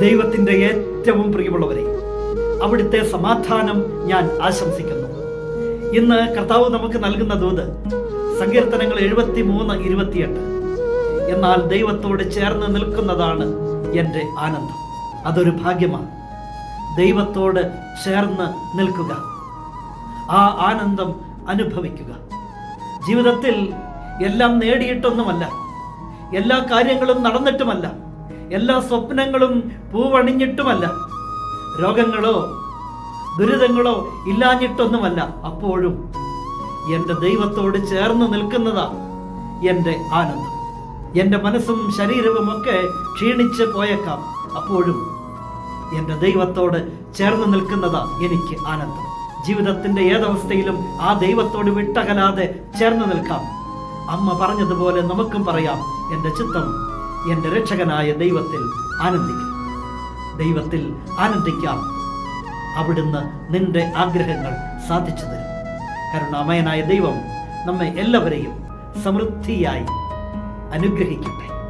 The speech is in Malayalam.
ദൈവത്തിന്റെ ഏറ്റവും പ്രിയമുള്ളവരെ അവിടുത്തെ സമാധാനം ഞാൻ ആശംസിക്കുന്നു. ഇന്ന് കർത്താവ് നമുക്ക് നൽകുന്ന ദൂത് സങ്കീർത്തനങ്ങൾ എഴുപത്തി മൂന്ന് ഇരുപത്തിയെട്ട്. എന്നാൽ ദൈവത്തോട് ചേർന്ന് നിൽക്കുന്നതാണ് എന്റെ ആനന്ദം. അതൊരു ഭാഗ്യമാണ്. ദൈവത്തോട് ചേർന്ന് നിൽക്കുക. ആ ആനന്ദം അനുഭവിക്കുക. ജീവിതത്തിൽ എല്ലാം നേടിയിട്ടൊന്നുമല്ല. എല്ലാ കാര്യങ്ങളും നടന്നിട്ടുമല്ല. എല്ലാ സ്വപ്നങ്ങളും പൂവണിഞ്ഞിട്ടുമല്ല. രോഗങ്ങളോ ദുരിതങ്ങളോ ഇല്ലാഞ്ഞിട്ടൊന്നുമല്ല. അപ്പോഴും എന്റെ ദൈവത്തോട് ചേർന്ന് നിൽക്കുന്നതാ എന്റെ ആനന്ദം. എന്റെ മനസ്സും ശരീരവും ഒക്കെ ക്ഷീണിച്ച് പോയേക്കാം അപ്പോഴും എന്റെ ദൈവത്തോട് ചേർന്ന് നിൽക്കുന്നതാ എനിക്ക് ആനന്ദം. ജീവിതത്തിന്റെ ഏതവസ്ഥയിലും ആ ദൈവത്തോട് വിട്ടകലാതെ ചേർന്ന് നിൽക്കാം. അമ്മ പറഞ്ഞതുപോലെ നമുക്കും പറയാം. എന്റെ ചിത്തം എന്റെ രക്ഷകനായ ദൈവത്തിൽ ആനന്ദിക്കും. ദൈവത്തിൽ ആനന്ദിക്കാം. അവിടുന്ന് നിന്റെ ആഗ്രഹങ്ങൾ സാധിച്ചു തരും. കരുണാമയനായ ദൈവം നമ്മെ എല്ലാവരെയും സമൃദ്ധിയായി അനുഗ്രഹിക്കട്ടെ.